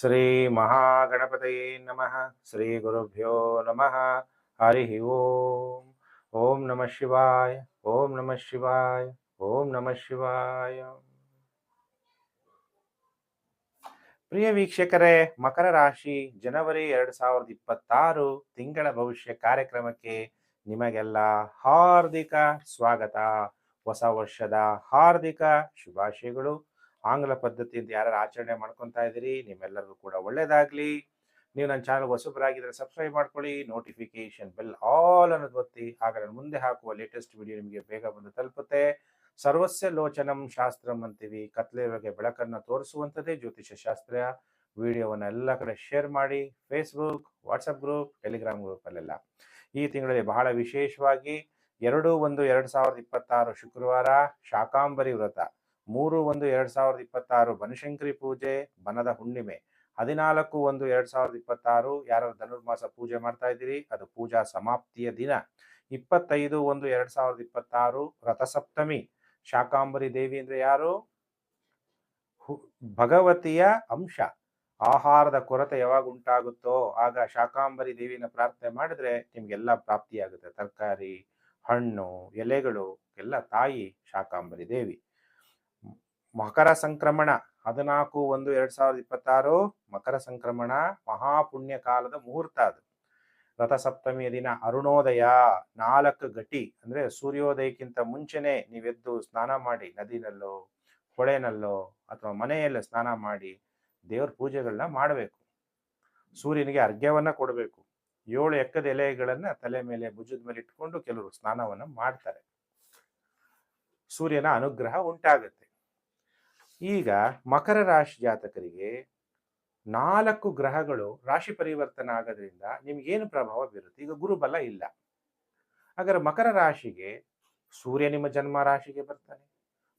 ಶ್ರೀ ಮಹಾಗಣಪತಯೇ ನಮಃ ಶ್ರೀ ಗುರುಭ್ಯೋ ನಮಃ ಹರಿ ಓಂ ಓಂ ನಮಃ ಶಿವಾಯ ಓಂ ನಮಃ ಶಿವಾಯ ಓಂ ನಮಃ ಶಿವಾಯ ಪ್ರಿಯ ವೀಕ್ಷಕರೇ, ಮಕರ ರಾಶಿ ಜನವರಿ ಎರಡ್ ಸಾವಿರದ ಇಪ್ಪತ್ತಾರು ತಿಂಗಳ ಭವಿಷ್ಯ ಕಾರ್ಯಕ್ರಮಕ್ಕೆ ನಿಮಗೆಲ್ಲ ಹಾರ್ದಿಕ ಸ್ವಾಗತ. ಹೊಸ ವರ್ಷದ ಹಾರ್ದಿಕ ಶುಭಾಶಯಗಳು. ಆಂಗ್ಲ ಪದ್ಧತಿಯಿಂದ ಯಾರು ಆಚರಣೆ ಮಾಡ್ಕೊತಾ ಇದ್ದೀರಿ, ನಿಮ್ಮೆಲ್ಲರಿಗೂ ಕೂಡ ಒಳ್ಳೇದಾಗ್ಲಿ. ನೀವು ನನ್ನ ಚಾನಲ್ ಹೊಸಬರಾಗಿದ್ರೆ ಸಬ್ಸ್ಕ್ರೈಬ್ ಮಾಡ್ಕೊಳ್ಳಿ ನೋಟಿಫಿಕೇಶನ್ ಬೆಲ್ ಆಲ್ ಅನ್ನೋದು ಒತ್ತಿ, ಆಗ ಮುಂದೆ ಹಾಕುವ ಲೇಟೆಸ್ಟ್ ವಿಡಿಯೋ ನಿಮಗೆ ಬೇಗ ಬಂದು ತಲುಪುತ್ತೆ. ಸರ್ವಸ್ಯ ಲೋಚನಂ ಶಾಸ್ತ್ರಂ ಅಂತೀವಿ. ಕತ್ಲೆ ಬಗ್ಗೆ ಬೆಳಕನ್ನು ತೋರಿಸುವಂಥದ್ದೇ ಜ್ಯೋತಿಷ್ಯ ಶಾಸ್ತ್ರ. ವಿಡಿಯೋವನ್ನು ಎಲ್ಲ ಕಡೆ ಶೇರ್ ಮಾಡಿ ಫೇಸ್ಬುಕ್ ವಾಟ್ಸಪ್ ಗ್ರೂಪ್ ಟೆಲಿಗ್ರಾಮ್ ಗ್ರೂಪಲ್ಲೆಲ್ಲ ಈ ತಿಂಗಳಲ್ಲಿ ಬಹಳ ವಿಶೇಷವಾಗಿ ಎರಡು ಒಂದು ಎರಡು ಸಾವಿರದ ಇಪ್ಪತ್ತಾರು ಶುಕ್ರವಾರ ಶಾಕಾಂಬರಿ ವ್ರತ. ಮೂರು ಒಂದು ಎರಡು ಸಾವಿರದ ಇಪ್ಪತ್ತಾರು ಬನಶಂಕರಿ ಪೂಜೆ, ಬನದ ಹುಣ್ಣಿಮೆ. ಹದಿನಾಲ್ಕು ಒಂದು ಎರಡು ಸಾವಿರದ ಇಪ್ಪತ್ತಾರು ಯಾರು ಧನುರ್ಮಾಸ ಪೂಜೆ ಮಾಡ್ತಾ ಇದ್ದೀರಿ? ಅದು ಪೂಜಾ ಸಮಾಪ್ತಿಯ ದಿನ. ಇಪ್ಪತ್ತೈದು ಒಂದು ಎರಡು ಸಾವಿರದ ಇಪ್ಪತ್ತಾರು ರಥಸಪ್ತಮಿ. ಶಾಕಾಂಬರಿ ದೇವಿ ಅಂದ್ರೆ ಯಾರು? ಭಗವತಿಯ ಅಂಶ. ಆಹಾರದ ಕೊರತೆ ಯಾವಾಗ ಉಂಟಾಗುತ್ತೋ ಆಗ ಶಾಕಾಂಬರಿ ದೇವಿನ ಪ್ರಾರ್ಥನೆ ಮಾಡಿದ್ರೆ ನಿಮ್ಗೆಲ್ಲ ಪ್ರಾಪ್ತಿಯಾಗುತ್ತೆ. ತರಕಾರಿ, ಹಣ್ಣು, ಎಲೆಗಳು, ಎಲ್ಲ ತಾಯಿ ಶಾಕಾಂಬರಿ ದೇವಿ. ಮಕರ ಸಂಕ್ರಮಣ ಹದಿನಾಲ್ಕು ಒಂದು ಎರಡ್ ಸಾವಿರದ ಇಪ್ಪತ್ತಾರು ಮಕರ ಸಂಕ್ರಮಣ ಮಹಾಪುಣ್ಯ ಕಾಲದ ಮುಹೂರ್ತ ಅದು. ರಥಸಪ್ತಮಿಯ ದಿನ ಅರುಣೋದಯ ನಾಲ್ಕು ಗಟಿ ಅಂದ್ರೆ ಸೂರ್ಯೋದಯಕ್ಕಿಂತ ಮುಂಚೆನೆ ನೀವೆದ್ದು ಸ್ನಾನ ಮಾಡಿ ನದಿನಲ್ಲೋ, ಹೊಳೆನಲ್ಲೋ ಅಥವಾ ಮನೆಯಲ್ಲೇ ಸ್ನಾನ ಮಾಡಿ ದೇವ್ರ ಪೂಜೆಗಳನ್ನ ಮಾಡಬೇಕು. ಸೂರ್ಯನಿಗೆ ಅರ್ಘ್ಯವನ್ನ ಕೊಡಬೇಕು. ಏಳು ಎಕ್ಕದ ಎಲೆಗಳನ್ನ ತಲೆ ಮೇಲೆ ಭುಜದ ಮೇಲೆ ಇಟ್ಕೊಂಡು ಕೆಲವರು ಸ್ನಾನವನ್ನ ಮಾಡ್ತಾರೆ. ಸೂರ್ಯನ ಅನುಗ್ರಹ ಉಂಟಾಗುತ್ತೆ. ಈಗ ಮಕರ ರಾಶಿ ಜಾತಕರಿಗೆ ನಾಲ್ಕು ಗ್ರಹಗಳು ರಾಶಿ ಪರಿವರ್ತನೆ ಆಗೋದ್ರಿಂದ ನಿಮಗೇನು ಪ್ರಭಾವ ಬೀರುತ್ತೆ? ಈಗ ಗುರುಬಲ ಇಲ್ಲ. ಹಾಗಾದ್ರೆ ಮಕರ ರಾಶಿಗೆ ಸೂರ್ಯ ನಿಮ್ಮ ಜನ್ಮ ರಾಶಿಗೆ ಬರ್ತಾನೆ,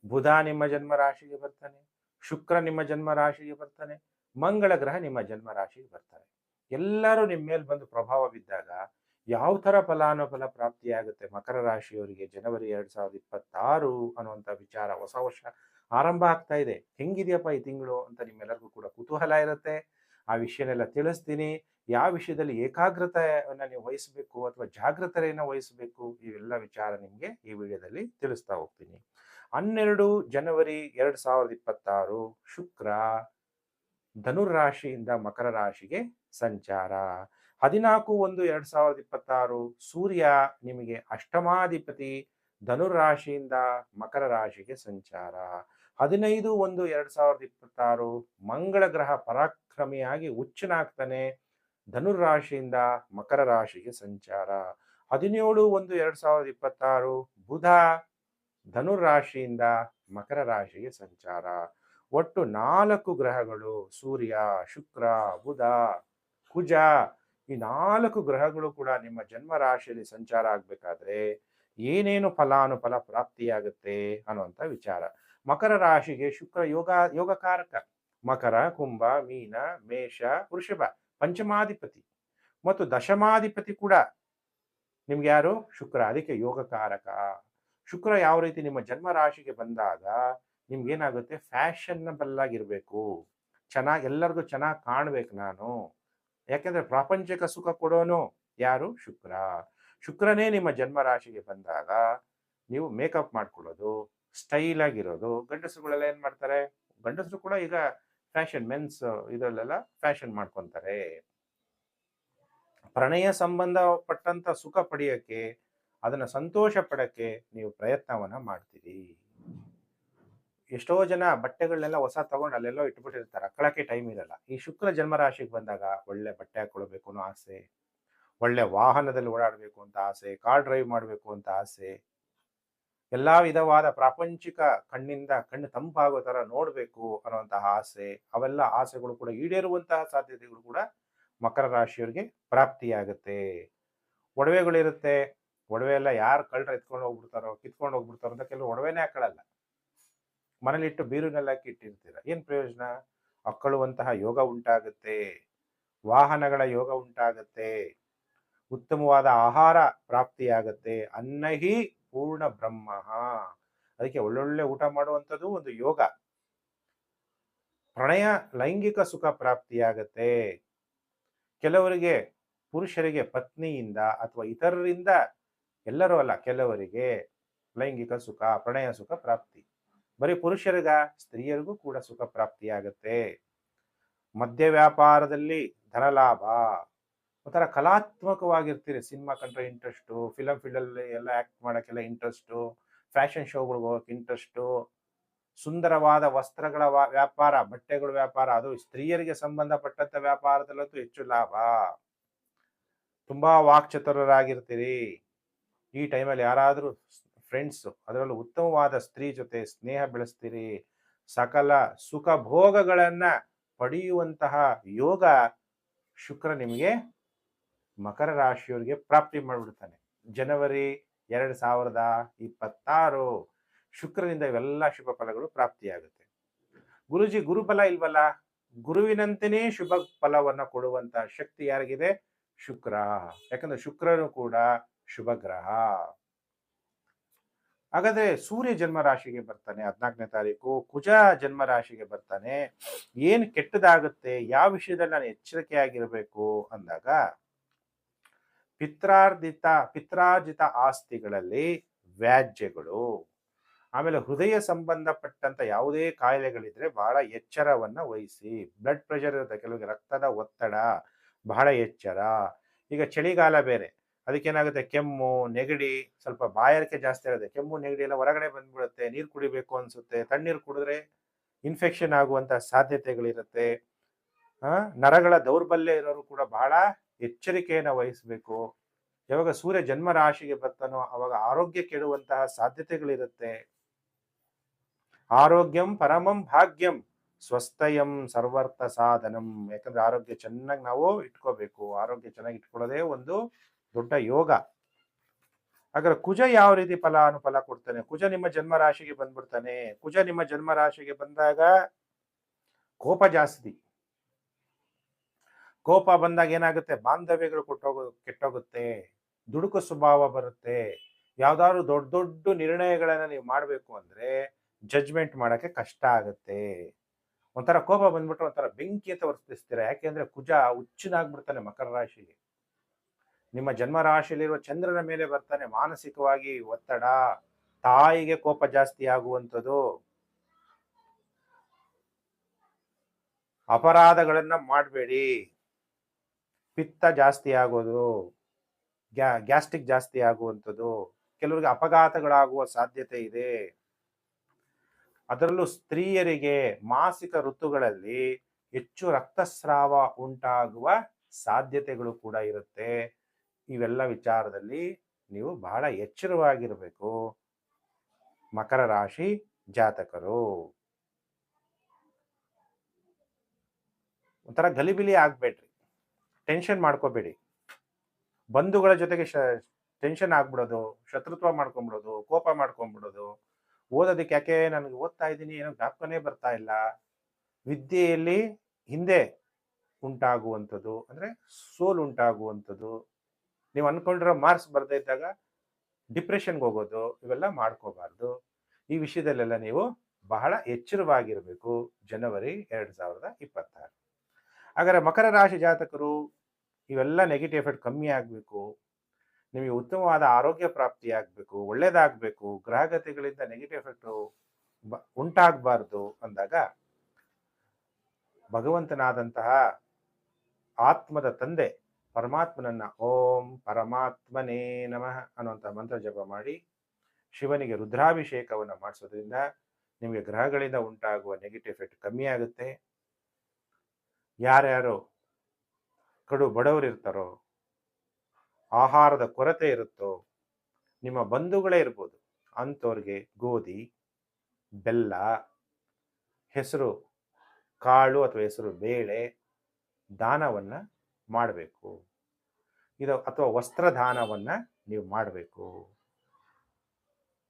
ಬುಧ ನಿಮ್ಮ ಜನ್ಮ ರಾಶಿಗೆ ಬರ್ತಾನೆ, ಶುಕ್ರ ನಿಮ್ಮ ಜನ್ಮ ರಾಶಿಗೆ ಬರ್ತಾನೆ, ಮಂಗಳ ಗ್ರಹ ನಿಮ್ಮ ಜನ್ಮ ರಾಶಿಗೆ ಬರ್ತಾನೆ ಎಲ್ಲರೂ ನಿಮ್ಮ ಮೇಲೆ ಬಂದು ಪ್ರಭಾವ ಬಿದ್ದಾಗ ಯಾವ ಥರ ಫಲಾನುಫಲ ಪ್ರಾಪ್ತಿಯಾಗುತ್ತೆ? ಮಕರ ರಾಶಿಯವರಿಗೆ ಜನವರಿ ಎರಡು ಸಾವಿರದ ಇಪ್ಪತ್ತಾರು ಅನ್ನುವಂಥ ವಿಚಾರ ಹೊಸ ವರ್ಷ ಆರಂಭ ಆಗ್ತಾ ಇದೆ. ಹೆಂಗಿದೆಯಪ್ಪ ಈ ತಿಂಗಳು ಅಂತ ನಿಮ್ಮೆಲ್ಲರಿಗೂ ಕೂಡ ಕುತೂಹಲ ಇರುತ್ತೆ. ಆ ವಿಷಯನೆಲ್ಲ ತಿಳಿಸ್ತೀನಿ. ಯಾವ ವಿಷಯದಲ್ಲಿ ಏಕಾಗ್ರತೆಯನ್ನು ನೀವು ವಹಿಸಬೇಕು ಅಥವಾ ಜಾಗ್ರತೆಯನ್ನು ವಹಿಸಬೇಕು? ಇವೆಲ್ಲ ವಿಚಾರ ನಿಮಗೆ ಈ ವಿಡಿಯೋದಲ್ಲಿ ತಿಳಿಸ್ತಾ ಹೋಗ್ತೀನಿ. ಹನ್ನೆರಡು ಜನವರಿ ಎರಡು ಸಾವಿರದ ಇಪ್ಪತ್ತಾರು ಶುಕ್ರ ಧನುರ್ ರಾಶಿಯಿಂದ ಮಕರ ರಾಶಿಗೆ ಸಂಚಾರ. ಹದಿನಾಲ್ಕು ಒಂದು ಎರಡ್ ಸಾವಿರದ ಇಪ್ಪತ್ತಾರು ಸೂರ್ಯ ನಿಮಗೆ ಅಷ್ಟಮಾಧಿಪತಿ ಧನುರಾಶಿಯಿಂದ ಮಕರ ರಾಶಿಗೆ ಸಂಚಾರ. ಹದಿನೈದು ಒಂದು ಎರಡ್ ಸಾವಿರದ ಇಪ್ಪತ್ತಾರು ಮಂಗಳ ಗ್ರಹ ಪರಾಕ್ರಮಿಯಾಗಿ ಉಚ್ಚನಾಗ್ತಾನೆ ಧನುರಾಶಿಯಿಂದ ಮಕರ ರಾಶಿಗೆ ಸಂಚಾರ. ಹದಿನೇಳು ಒಂದು ಎರಡ್ ಸಾವಿರದ ಇಪ್ಪತ್ತಾರು ಬುಧ ಧನುರಾಶಿಯಿಂದ ಮಕರ ರಾಶಿಗೆ ಸಂಚಾರ. ಒಟ್ಟು ನಾಲ್ಕು ಗ್ರಹಗಳು ಸೂರ್ಯ, ಶುಕ್ರ, ಬುಧ, ಕುಜ ಈ ನಾಲ್ಕು ಗ್ರಹಗಳು ಕೂಡ ನಿಮ್ಮ ಜನ್ಮ ರಾಶಿಯಲ್ಲಿ ಸಂಚಾರ ಆಗ್ಬೇಕಾದ್ರೆ ಏನೇನು ಫಲಾನುಫಲ ಪ್ರಾಪ್ತಿಯಾಗುತ್ತೆ ಅನ್ನುವಂಥ ವಿಚಾರ. ಮಕರ ರಾಶಿಗೆ ಶುಕ್ರ ಯೋಗ, ಯೋಗಕಾರಕ. ಮಕರ, ಕುಂಭ, ಮೀನ, ಮೇಷ, ವೃಷಭ, ಪಂಚಮಾಧಿಪತಿ ಮತ್ತು ದಶಮಾಧಿಪತಿ ಕೂಡ. ನಿಮ್ಗೆ ಯಾರು? ಶುಕ್ರ. ಅದಕ್ಕೆ ಯೋಗಕಾರಕ. ಶುಕ್ರ ಯಾವ ರೀತಿ ನಿಮ್ಮ ಜನ್ಮ ರಾಶಿಗೆ ಬಂದಾಗ ನಿಮ್ಗೆ ಏನಾಗುತ್ತೆ? ಫ್ಯಾಷನ್ನಬಲ್ ಆಗಿರ್ಬೇಕು. ಚೆನ್ನಾಗಿ ಎಲ್ಲರಿಗೂ ಚೆನ್ನಾಗಿ ಕಾಣ್ಬೇಕು ನಾನು. ಯಾಕೆಂದ್ರೆ ಪ್ರಾಪಂಚಿಕ ಸುಖ ಕೊಡೋನು ಯಾರು? ಶುಕ್ರ. ಶುಕ್ರನೇ ನಿಮ್ಮ ಜನ್ಮ ರಾಶಿಗೆ ಬಂದಾಗ ನೀವು ಮೇಕಪ್ ಮಾಡ್ಕೊಳ್ಳೋದು, ಸ್ಟೈಲ್ ಆಗಿರೋದು, ಗಂಡಸರುಗಳೆಲ್ಲ ಏನ್ ಮಾಡ್ತಾರೆ? ಗಂಡಸರು ಕೂಡ ಈಗ ಫ್ಯಾಷನ್, ಮೆನ್ಸ್ ಇದರಲ್ಲೆಲ್ಲ ಫ್ಯಾಷನ್ ಮಾಡ್ಕೊಂತಾರೆ. ಪ್ರಣಯ ಸಂಬಂಧಪಟ್ಟಂತ ಸುಖ ಪಡೆಯಕ್ಕೆ, ಅದನ್ನ ಸಂತೋಷ ಪಡಕ್ಕೆ ನೀವು ಪ್ರಯತ್ನವನ್ನ ಮಾಡ್ತೀರಿ. ಎಷ್ಟೋ ಜನ ಬಟ್ಟೆಗಳನ್ನೆಲ್ಲ ಹೊಸ ತಗೊಂಡು ಅಲ್ಲೆಲ್ಲೋ ಇಟ್ಬಿಟ್ಟಿರ್ತಾರೆ. ಅಕ್ಕಳಕ್ಕೆ ಟೈಮ್ ಇರಲ್ಲ. ಈ ಶುಕ್ರ ಜನ್ಮ ರಾಶಿಗೆ ಬಂದಾಗ ಒಳ್ಳೆ ಬಟ್ಟೆ ಹಾಕೊಳ್ಬೇಕು ಅನ್ನೋ ಆಸೆ, ಒಳ್ಳೆ ವಾಹನದಲ್ಲಿ ಓಡಾಡಬೇಕು ಅಂತ ಆಸೆ, ಕಾರ್ ಡ್ರೈವ್ ಮಾಡಬೇಕು ಅಂತ ಆಸೆ, ಎಲ್ಲಾ ವಿಧವಾದ ಪ್ರಾಪಂಚಿಕ ಕಣ್ಣಿಂದ ಕಣ್ಣು ತಂಪಾಗೋ ತರ ನೋಡಬೇಕು ಅನ್ನುವಂತಹ ಆಸೆ, ಅವೆಲ್ಲ ಆಸೆಗಳು ಕೂಡ ಈಡೇರುವಂತಹ ಸಾಧ್ಯತೆಗಳು ಕೂಡ ಮಕರ ರಾಶಿಯವರಿಗೆ ಪ್ರಾಪ್ತಿಯಾಗುತ್ತೆ. ಒಡವೆಗಳಿರುತ್ತೆ. ಒಡವೆ ಎಲ್ಲ ಯಾರು ಕಳ್ಳರ ಎತ್ಕೊಂಡು ಹೋಗ್ಬಿಡ್ತಾರೋ, ಕಿತ್ಕೊಂಡು ಹೋಗ್ಬಿಡ್ತಾರೋ ಅಂತ ಕೆಲವು ಒಡವೆನೇ ಹಾಕೊಳ್ಳಲ್ಲ ಮನೇಲಿಟ್ಟು ಹಾಕಿ ಇಟ್ಟಿರ್ತೀರ? ಏನ್ ಪ್ರಯೋಜನ? ಅಕ್ಕಳುವಂತಹ ಯೋಗ ಉಂಟಾಗುತ್ತೆ, ವಾಹನಗಳ ಯೋಗ ಉಂಟಾಗುತ್ತೆ, ಉತ್ತಮವಾದ ಆಹಾರ ಪ್ರಾಪ್ತಿಯಾಗತ್ತೆ ಅನ್ನಹಿ ಪೂರ್ಣ ಬ್ರಹ್ಮ. ಅದಕ್ಕೆ ಒಳ್ಳೊಳ್ಳೆ ಊಟ ಮಾಡುವಂಥದ್ದು ಒಂದು ಯೋಗ. ಪ್ರಣಯ, ಲೈಂಗಿಕ ಸುಖ ಪ್ರಾಪ್ತಿಯಾಗತ್ತೆ. ಕೆಲವರಿಗೆ ಪುರುಷರಿಗೆ ಪತ್ನಿಯಿಂದ ಅಥವಾ ಇತರರಿಂದ ಎಲ್ಲರೂ ಅಲ್ಲ, ಕೆಲವರಿಗೆ ಲೈಂಗಿಕ ಸುಖ, ಪ್ರಣಯ ಸುಖ ಪ್ರಾಪ್ತಿ. ಬರೀ ಪುರುಷರಿಗ, ಸ್ತ್ರೀಯರಿಗೂ ಕೂಡ ಸುಖ ಪ್ರಾಪ್ತಿಯಾಗತ್ತೆ. ಮದ್ಯ ವ್ಯಾಪಾರದಲ್ಲಿ ಧನಲಾಭ. ಒಂಥರ ಕಲಾತ್ಮಕವಾಗಿರ್ತೀರಿ ಸಿನಿಮಾ ಕಂಡ್ರೆ ಇಂಟ್ರೆಸ್ಟು ಫಿಲಮ್ ಫೀಲ್ಡಲ್ಲಿ ಎಲ್ಲ ಆ್ಯಕ್ಟ್ ಮಾಡೋಕ್ಕೆಲ್ಲ ಇಂಟ್ರೆಸ್ಟು ಫ್ಯಾಷನ್ ಶೋಗಳಿಗೆ ಹೋಗೋಕೆ ಇಂಟ್ರೆಸ್ಟು ಸುಂದರವಾದ ವಸ್ತ್ರಗಳ ವ್ಯಾಪಾರ, ಬಟ್ಟೆಗಳ ವ್ಯಾಪಾರ, ಅದು ಸ್ತ್ರೀಯರಿಗೆ ಸಂಬಂಧಪಟ್ಟಂತ ವ್ಯಾಪಾರದಲ್ಲಂತೂ ಹೆಚ್ಚು ಲಾಭ. ತುಂಬಾ ವಾಕ್ಚತುರರಾಗಿರ್ತೀರಿ. ಈ ಟೈಮಲ್ಲಿ ಯಾರಾದರೂ ಫ್ರೆಂಡ್ಸ್ ಅದರಲ್ಲೂ ಉತ್ತಮವಾದ ಸ್ತ್ರೀ ಜೊತೆ ಸ್ನೇಹ ಬೆಳೆಸ್ತೀರಿ. ಸಕಲ ಸುಖ ಭೋಗಗಳನ್ನ ಪಡೆಯುವಂತಹ ಯೋಗ ಶುಕ್ರ ನಿಮಗೆ ಮಕರ ರಾಶಿಯವರಿಗೆ ಪ್ರಾಪ್ತಿ ಮಾಡಿಬಿಡ್ತಾನೆ. ಜನವರಿ ಎರಡು ಸಾವಿರದ ಇಪ್ಪತ್ತಾರು ಶುಕ್ರನಿಂದ ಇವೆಲ್ಲ ಶುಭ ಫಲಗಳು ಪ್ರಾಪ್ತಿಯಾಗುತ್ತೆ. ಗುರುಜಿ ಗುರುಫಲ ಇಲ್ವಲ್ಲ? ಗುರುವಿನಂತೆಯೇ ಶುಭ ಫಲವನ್ನು ಕೊಡುವಂತಹ ಶಕ್ತಿ ಯಾರಿಗಿದೆ? ಶುಕ್ರ. ಯಾಕಂದ್ರೆ ಶುಕ್ರನು ಕೂಡ ಶುಭ ಗ್ರಹ. ಹಾಗಾದ್ರೆ ಸೂರ್ಯ ಜನ್ಮ ರಾಶಿಗೆ ಬರ್ತಾನೆ, ಹದಿನಾಲ್ಕನೇ ತಾರೀಕು, ಕುಜ ಜನ್ಮ ರಾಶಿಗೆ ಬರ್ತಾನೆ. ಏನು ಕೆಟ್ಟದಾಗುತ್ತೆ? ಯಾವ ವಿಷಯದಲ್ಲಿ ನಾನು ಎಚ್ಚರಿಕೆಯಾಗಿರಬೇಕು? ಅಂದಾಗ ಪಿತ್ರಾರ್ಜಿತ ಪಿತ್ರಾರ್ಜಿತ ಆಸ್ತಿಗಳಲ್ಲಿ ವ್ಯಾಜ್ಯಗಳು. ಆಮೇಲೆ ಹೃದಯ ಸಂಬಂಧಪಟ್ಟಂತ ಯಾವುದೇ ಕಾಯಿಲೆಗಳಿದ್ರೆ ಬಹಳ ಎಚ್ಚರವನ್ನ ವಹಿಸಿ. ಬ್ಲಡ್ ಪ್ರೆಷರ್ ಇರುತ್ತೆ ಕೆಲವರಿಗೆ, ರಕ್ತದ ಒತ್ತಡ ಬಹಳ ಎಚ್ಚರ. ಈಗ ಚಳಿಗಾಲ ಬೇರೆ. ಅದಕ್ಕೇನಾಗುತ್ತೆ? ಕೆಮ್ಮು, ನೆಗಡಿ ಸ್ವಲ್ಪ ಬಾಯಾರಿಕೆ ಜಾಸ್ತಿ ಆಗುತ್ತೆ. ಕೆಮ್ಮು, ನೆಗಡಿ ಎಲ್ಲ ಹೊರಗಡೆ ಬಂದ್ಬಿಡುತ್ತೆ. ನೀರು ಕುಡಿಬೇಕು ಅನ್ಸುತ್ತೆ. ತಣ್ಣೀರು ಕುಡಿದ್ರೆ ಇನ್ಫೆಕ್ಷನ್ ಆಗುವಂತಹ ಸಾಧ್ಯತೆಗಳಿರುತ್ತೆ. ನರಗಳ ದೌರ್ಬಲ್ಯ ಇರೋರು ಕೂಡ ಬಹಳ ಎಚ್ಚರಿಕೆಯನ್ನು ವಹಿಸಬೇಕು. ಯಾವಾಗ ಸೂರ್ಯ ಜನ್ಮ ರಾಶಿಗೆ ಬರ್ತಾನೋ ಅವಾಗ ಆರೋಗ್ಯ ಕೆಡುವಂತಹ ಸಾಧ್ಯತೆಗಳಿರುತ್ತೆ. ಆರೋಗ್ಯಂ ಪರಮಂ ಭಾಗ್ಯಂ ಸ್ವಸ್ಥಯಂ ಸರ್ವರ್ಥ ಸಾಧನಂ. ಯಾಕಂದ್ರೆ ಆರೋಗ್ಯ ಚೆನ್ನಾಗಿ ನಾವು ಇಟ್ಕೋಬೇಕು. ಆರೋಗ್ಯ ಚೆನ್ನಾಗಿ ಇಟ್ಕೊಳ್ಳೋದೇ ಒಂದು ದೊಡ್ಡ ಯೋಗ. ಹಾಗಾದ್ರೆ ಕುಜ ಯಾವ ರೀತಿ ಫಲ ಅನುಫಲ ಕೊಡ್ತಾನೆ? ಕುಜ ನಿಮ್ಮ ಜನ್ಮ ರಾಶಿಗೆ ಬಂದ್ಬಿಡ್ತಾನೆ. ಕುಜ ನಿಮ್ಮ ಜನ್ಮ ರಾಶಿಗೆ ಬಂದಾಗ ಕೋಪ ಜಾಸ್ತಿ. ಕೋಪ ಬಂದಾಗ ಏನಾಗುತ್ತೆ? ಬಾಂಧವ್ಯಗಳು ಕೊಟ್ಟೋಗ, ಕೆಟ್ಟೋಗುತ್ತೆ. ದುಡುಕು ಸ್ವಭಾವ ಬರುತ್ತೆ. ಯಾವ್ದಾದ್ರು ದೊಡ್ಡ ದೊಡ್ಡ ನಿರ್ಣಯಗಳನ್ನ ನೀವು ಮಾಡಬೇಕು ಅಂದ್ರೆ ಜಡ್ಜ್ಮೆಂಟ್ ಮಾಡಕ್ಕೆ ಕಷ್ಟ ಆಗುತ್ತೆ. ಒಂಥರ ಕೋಪ ಬಂದ್ಬಿಟ್ಟು ಒಂಥರ ಬೆಂಕಿ ಅಂತ ವರ್ತಿಸ್ತೀರ. ಯಾಕೆಂದ್ರೆ ಕುಜ ಹುಚ್ಚಿನಾಗ್ಬಿಡ್ತಾನೆ ಮಕರ ರಾಶಿಗೆ. ನಿಮ್ಮ ಜನ್ಮ ರಾಶಿಯಲ್ಲಿರುವ ಚಂದ್ರನ ಮೇಲೆ ಬರ್ತಾನೆ ಮಾನಸಿಕವಾಗಿ ಒತ್ತಡ, ತಾಯಿಗೆ ಕೋಪ ಜಾಸ್ತಿ ಆಗುವಂಥದ್ದು. ಅಪರಾಧಗಳನ್ನ ಮಾಡಬೇಡಿ. ಪಿತ್ತ ಜಾಸ್ತಿ ಆಗೋದು, ಗ್ಯಾ, ಗ್ಯಾಸ್ಟ್ರಿಕ್ ಜಾಸ್ತಿ ಆಗುವಂಥದ್ದು. ಕೆಲವರಿಗೆ ಅಪಘಾತಗಳಾಗುವ ಸಾಧ್ಯತೆ ಇದೆ. ಅದರಲ್ಲೂ ಸ್ತ್ರೀಯರಿಗೆ ಮಾಸಿಕ ಋತುಗಳಲ್ಲಿ ಹೆಚ್ಚು ರಕ್ತಸ್ರಾವ ಉಂಟಾಗುವ ಸಾಧ್ಯತೆಗಳು ಕೂಡ ಇರುತ್ತೆ. ಇವೆಲ್ಲ ವಿಚಾರದಲ್ಲಿ ನೀವು ಬಹಳ ಎಚ್ಚರವಾಗಿರಬೇಕು. ಮಕರ ರಾಶಿ ಜಾತಕರು. ಒಂಥರ ಗಲಿಬಿಲಿ ಆಗ್ಬೇಡ್ರಿ. ಟೆನ್ಷನ್ ಮಾಡ್ಕೋಬೇಡಿ. ಬಂಧುಗಳ ಜೊತೆಗೆ ಶ ಟೆನ್ಷನ್ ಆಗ್ಬಿಡೋದು, ಶತ್ರುತ್ವ ಮಾಡ್ಕೊಂಬಿಡೋದು, ಕೋಪ ಮಾಡ್ಕೊಂಬಿಡೋದು. ಓದೋದಕ್ಕೆ ಯಾಕೆ ನನಗೆ ಓದ್ತಾ ಇದ್ದೀನಿ, ಏನೋ ಜ್ಞಾಪಕನೇ ಬರ್ತಾ ಇಲ್ಲ. ವಿದ್ಯೆಯಲ್ಲಿ ಹಿಂದೆ ಉಂಟಾಗುವಂಥದ್ದು, ಅಂದರೆ ಸೋಲು ಉಂಟಾಗುವಂಥದ್ದು. ನೀವು ಅನ್ಕೊಂಡಿರೋ ಮಾರ್ಕ್ಸ್ ಬರ್ದೇ ಇದ್ದಾಗ ಡಿಪ್ರೆಷನ್ಗೆ ಹೋಗೋದು, ಇವೆಲ್ಲ ಮಾಡ್ಕೋಬಾರ್ದು. ಈ ವಿಷಯದಲ್ಲೆಲ್ಲ ನೀವು ಬಹಳ ಎಚ್ಚರವಾಗಿರಬೇಕು. ಜನವರಿ ಎರಡು ಸಾವಿರದ ಇಪ್ಪತ್ತಾರು. ಹಾಗಾದ್ರೆ ಮಕರ ರಾಶಿ ಜಾತಕರು, ಇವೆಲ್ಲ ನೆಗೆಟಿವ್ ಎಫೆಕ್ಟ್ ಕಮ್ಮಿ ಆಗಬೇಕು. ನಿಮಗೆ ಉತ್ತಮವಾದ ಆರೋಗ್ಯ ಪ್ರಾಪ್ತಿ ಆಗಬೇಕು, ಒಳ್ಳೇದಾಗಬೇಕು ಗ್ರಹಗತಿಗಳಿಂದ ನೆಗೆಟಿವ್ ಎಫೆಕ್ಟು ಬ, ಉಂಟಾಗಬಾರ್ದು ಅಂದಾಗ ಭಗವಂತನಾದಂತಹ ಆತ್ಮದ ತಂದೆ ಪರಮಾತ್ಮನನ್ನ ಓಂ ಪರಮಾತ್ಮನೇ ನಮಃ ಅನ್ನುವಂಥ ಮಂತ್ರ ಜಪ ಮಾಡಿ ಶಿವನಿಗೆ ರುದ್ರಾಭಿಷೇಕವನ್ನು ಮಾಡಿಸೋದ್ರಿಂದ ನಿಮಗೆ ಗ್ರಹಗಳಿಂದ ಉಂಟಾಗುವ ನೆಗೆಟಿವ್ ಎಫೆಕ್ಟ್ ಕಮ್ಮಿ ಆಗುತ್ತೆ. ಯಾರ್ಯಾರು ಕಡು ಬಡವರು ಇರ್ತಾರೋ, ಆಹಾರದ ಕೊರತೆ ಇರುತ್ತೋ, ನಿಮ್ಮ ಬಂಧುಗಳೇ ಇರ್ಬೋದು ಅಂಥವ್ರಿಗೆ ಗೋಧಿ, ಬೆಲ್ಲ, ಹೆಸರು ಕಾಳು ಅಥವಾ ಹೆಸರು ಬೇಳೆ, ದಾನವನ್ನ ಮಾಡಬೇಕು. ಇದು ಅಥವಾ ವಸ್ತ್ರದಾನವನ್ನ ನೀವು ಮಾಡಬೇಕು.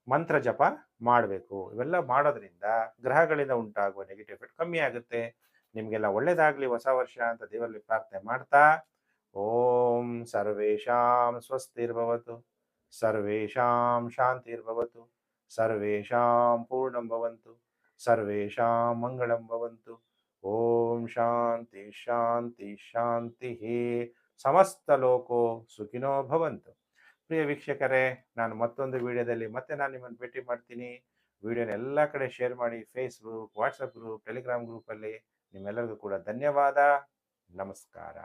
ಮಂತ್ರ ಜಪ ಮಾಡಬೇಕು. ಇವೆಲ್ಲ ಮಾಡೋದ್ರಿಂದ ಗ್ರಹಗಳಿಂದ ಉಂಟಾಗುವ ನೆಗೆಟಿವ್ ಎಫೆಕ್ಟ್ ಕಮ್ಮಿ ಆಗುತ್ತೆ. ನಿಮಗೆಲ್ಲ ಒಳ್ಳೇದಾಗ್ಲಿ, ಹೊಸ ವರ್ಷ ಅಂತ ದೇವರಲ್ಲಿ ಪ್ರಾರ್ಥನೆ ಮಾಡ್ತಾ, ಓಂ ಸರ್ವೇಷಾಂ ಸ್ವಸ್ತಿರ್ಭವತು, ಸರ್ವೇಷಾಂ ಶಾಂತಿರ್ಭವತು, ಸರ್ವೇಷಾಂ ಪೂರ್ಣಂ ಭವಂತು, ಸರ್ವೇಷಾಂ ಮಂಗಳಂ ಭವಂತು. ಓಂ ಶಾಂತಿ ಶಾಂತಿ ಶಾಂತಿ ಸಮಸ್ತ ಲೋಕೋ ಸುಖಿನೋ ಭವಂತು ಪ್ರಿಯ ವೀಕ್ಷಕರೇ ನಾನು ಮತ್ತೊಂದು ವಿಡಿಯೋದಲ್ಲಿ ಮತ್ತೆ ನಾನು ನಿಮ್ಮನ್ನು ಭೇಟಿ ಮಾಡ್ತೀನಿ. ವಿಡಿಯೋನ ಎಲ್ಲ ಕಡೆ ಶೇರ್ ಮಾಡಿ ಫೇಸ್ಬುಕ್ ವಾಟ್ಸಪ್ ಗ್ರೂಪ್ ಟೆಲಿಗ್ರಾಮ್ ಗ್ರೂಪಲ್ಲಿ ನಿಮ್ಮೆಲ್ಲರಿಗೂ ಕೂಡ ಧನ್ಯವಾದ. ನಮಸ್ಕಾರ.